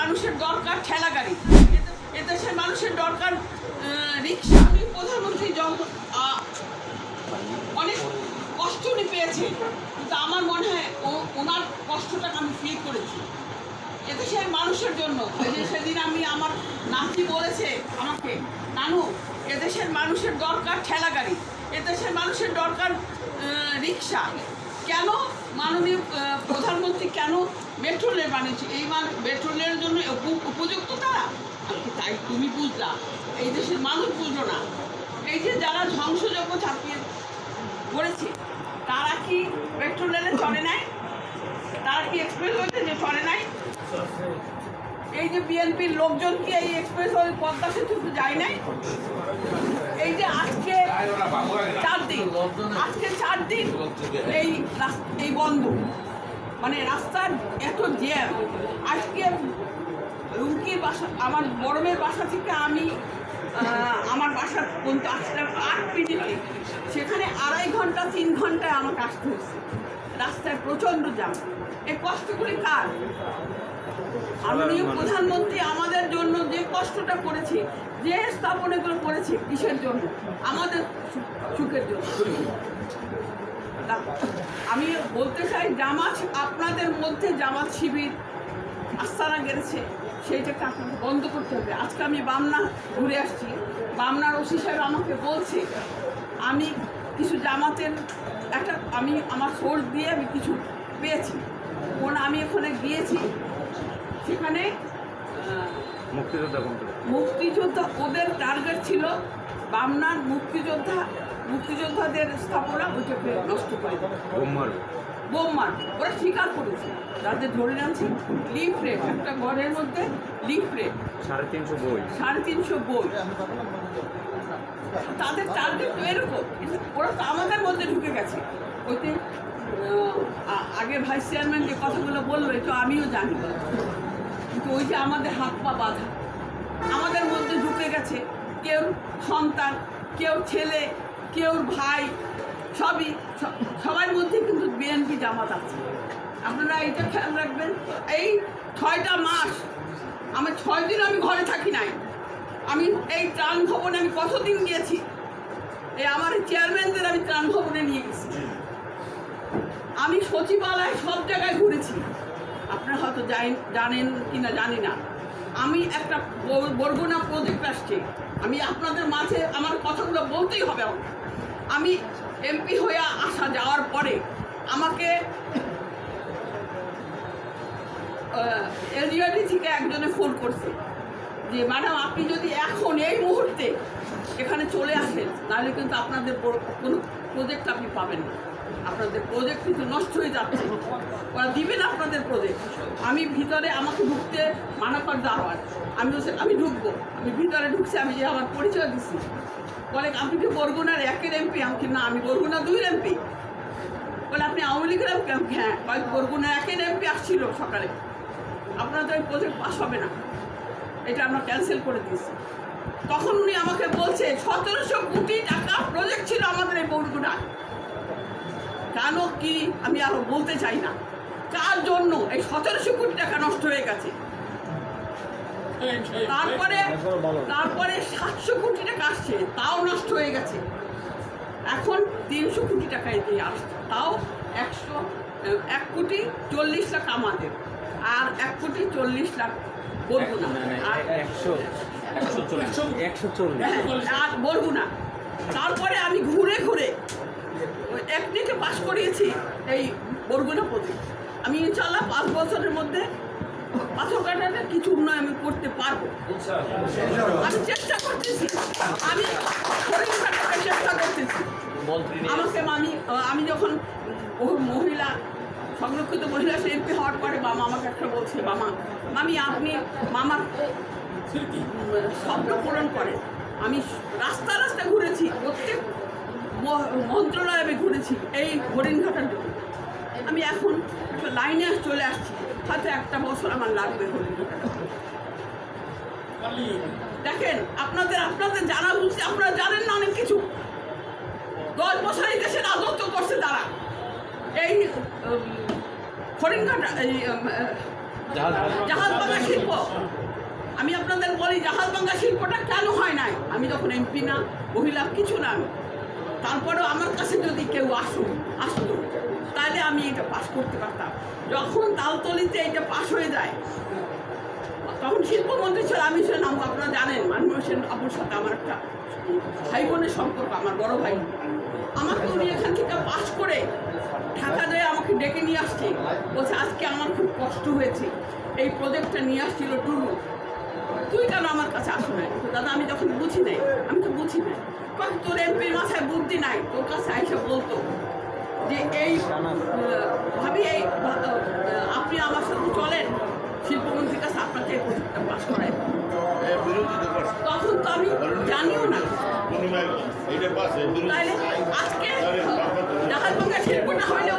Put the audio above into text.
মানুষের দরকার ঠেলা গাড়ি এদেশের মানুষের দরকার রিক্সা। আমি প্রধানমন্ত্রী অনেক কষ্ট উনি পেয়েছে। কিন্তু আমার মনে হয় ওনার কষ্টটাকে আমি ফিল করেছি। এদেশের মানুষের জন্য। সেদিন আমি আমার নাতি বলেছে আমাকে, নানু এদেশের মানুষের দরকার ঠেলা গাড়ি এদেশের মানুষের দরকার রিক্সা। কেন মাননীয় প্রধানমন্ত্রী কেন মেট্রো বানিয়েছে, এই মান, মেট্রো জন্য উপযুক্ত তারা? তাই তুমি বুঝলা, এই দেশের মানুষ বুঝলো না। এই যে যারা ধ্বংসযজ্ঞ চাপিয়ে করেছে, তারা কি মেট্রো রেলে চলে নাই? তারা কি এক্সপ্রেস হয়েছে যে চলে নাই? এই যে বিএনপির লোকজন কি এই এক্সপ্রেস ওই পদ্মা সেতু যায় নাই? এই যে আজকে চার দিন, আজকে চার দিন এই এই বন্ধ। মানে রাস্তার এত জ্যাম। আজকে রুমকির বাসা আমার বড়মের বাসা থেকে আমি আমার বাসা পর্যন্ত আসতে আট মিনিটে। সেখানে আড়াই ঘণ্টা তিন ঘন্টায় আমাকে আসতে হয়েছে। রাস্তায় প্রচণ্ড জ্যাম। এই কষ্টগুলি কার? মাননীয় প্রধানমন্ত্রী আমাদের জন্য যে কষ্টটা করেছে যে স্থাপনাগুলো করেছে কিসের জন্য? আমাদের সুখের জন্য। আমি বলতে চাই জামাত আপনাদের মধ্যে জামাত শিবির আস্তানা গেড়েছে সেইটাকে আপনাকে বন্ধ করতে হবে। আজকে আমি বামনা ঘুরে আসছি। বামনার ওসি সাহেব আমাকে বলছে আমি কিছু জামাতের একটা আমি আমার সোর্স দিয়ে আমি কিছু পেয়েছি। কোন আমি ওখানে গিয়েছি সেখানে মুক্তিযোদ্ধা মুক্তিযোদ্ধা ওদের টার্গেট ছিল বামনার মুক্তিযোদ্ধা মুক্তিযোদ্ধাদের স্থাপনা ওইটাকে নষ্ট করে দেওয়া। বোমার বোম মার ওরা স্বীকার করেছে। তাদের ধরে আনছি লিফলেট একটা ঘরের মধ্যে লিফলেট। সাড়ে তিনশো বই। সাড়ে তিনশো বই। তাদের টার্গেট তো এরকম। ওরা তো আমাদের মধ্যে ঢুকে গেছে। ওইতে আগে ভাইস চেয়ারম্যান যে কথাগুলো বলল তো আমিও জানি। কিন্তু ওই যে আমাদের হাত পা বাঁধা। আমাদের মধ্যে ঢুকে গেছে। কেউ সন্তান কেউ ছেলে কেউ ভাই সবই সবার মধ্যে কিন্তু বিএনপি জামাত আছে। আপনারা এইটা খেয়াল রাখবেন এই ছয়টা মাস আমার ছয় দিন আমি ঘরে থাকি নাই। আমি এই ত্রাণ ভবনে আমি কতদিন গিয়েছি এই আমার চেয়ারম্যানদের আমি ত্রাণ ভবনে নিয়ে গেছি। আমি সচিবালয় সব জায়গায় ঘুরেছি। আপনারা হয়তো জানেন কি না জানি না। আমি একটা বর- বরগুনা প্রজেক্ট আসছে আমি আপনাদের মাঝে আমার কথাগুলো বলতেই হবে। আমি এমপি হয়ে আসা যাওয়ার পরে আমাকে এলজিআরডি থেকে একজনে ফোন করছে যে ম্যাডাম আপনি যদি এখন এই মুহূর্তে এখানে চলে আসেন, তাহলে কিন্তু আপনাদের কোনো প্রজেক্ট আপনি পাবেন না আপনাদের প্রজেক্ট কিন্তু নষ্ট হয়ে যাচ্ছে। ওরা দিবে না আপনাদের প্রজেক্ট আমি ভিতরে আমাকে ঢুকতে মানা কর দাওয়ার আমি বলছি, আমি ঢুকবো। আমি ভিতরে ঢুকছি, আমি যে আমার পরিচয় দিছি। বলে, আপনি কি বরগুনার একের এমপি আমি না, আমি বরগুনা দুই এমপি বলে, আপনি আওয়ামী লীগের এমপি আমি হ্যাঁ বরগুনা একের এমপি আসছিল সকালে। আপনাদের প্রজেক্ট পাস হবে না। এটা আমরা ক্যান্সেল করে দিয়েছি। তখন উনি আমাকে বলছে, সতেরোশো কোটি টাকা প্রজেক্ট ছিল আমাদের এই বরগুনায়। কেন কি আমি আরও বলতে চাই না। কার জন্য এই সতেরোশো কোটি টাকা নষ্ট হয়ে গেছে? তারপরে তারপরে সাতশো কোটি টাকা আসছে তাও নষ্ট হয়ে গেছে। এখন তিনশো কোটি টাকায় দিয়ে আসছে তাও একশো এক কোটি চল্লিশ লাখ আমাদের আর এক কোটি চল্লিশ লাখ বলব না। আর একশো চল্লিশ। আর বলব না। তারপরে আমি ঘুরে ঘুরে ওই একদিকে পাশ করিয়েছি এই বরগুনা প্রজেক্ট আমি ইনশাল্লাহ পাঁচ বছরের মধ্যে পাথর কাটাতে কিছু উন্নয়ন আমি করতে পারব। আমি চেষ্টা করতেছি। আমি চেষ্টা করতেছি। আমাকে আমি আমি যখন মহিলা সংরক্ষিত মহিলা শিল্পী হওয়ার পরে মামা আমাকে একটা বলছে মামা মামি আপনি মামার স্বপ্ন পূরণ করে আমি রাস্তা রাস্তা ঘুরেছি। প্রত্যেক মন্ত্রণালয়ে আমি ঘুরেছি এই হরিণঘাটার জন্য আমি এখন একটা লাইনে চলে আসছি হয়তো একটা বছর আমার লাগবে দেখেন আপনাদের আপনাদের জানা বুঝছি আপনারা জানেন না অনেক কিছু? দশ বছর এই দেশে রাজত্ব করছে তারা। এই হরিণঘাটা এই উম, জাহাজ জাহাজ শিল্প। আমি আপনাদের বলি জাহাজ ভাঙা শিল্পটা কেন হয় নাই? আমি যখন এমপি না মহিলা কিছু না আমি। তারপরেও আমার কাছে যদি কেউ আসুন আসতো, তাহলে আমি এটা পাস করতে পারতাম। যখন তালতলিতে এটা পাস হয়ে যায়, তখন শিল্পমন্ত্রী ছিল আমি ছিলাম আপনারা জানেন, মাননীয় হোসেন আবুর সাথে আমার একটা ভাই বোনের সম্পর্ক, আমার বড় ভাই। আমাকে উনি এখান থেকে পাস করে ঢাকা যায়, আমাকে ডেকে নিয়ে আসছে। বলছে, আজকে আমার খুব কষ্ট হয়েছে। এই প্রজেক্টটা নিয়ে আসছিল টুলু তুই কেন আমার কাছে আসো নাই? দাদা আমি যখন বুঝি নাই আমি তো বুঝি নাই। তোর এমপির মাথায় বুদ্ধি নাই? তোর কাছে আইসা বলতো যে এই ভাবি এই আপনি আমার সাথে চলেন শিল্পমন্ত্রীর কাছে আপনাকে প্রজেক্টটা পাস করাই। তখন তো আমি জানিও না। তাইলে আজকে ভাঙা শিল্পটা হইলে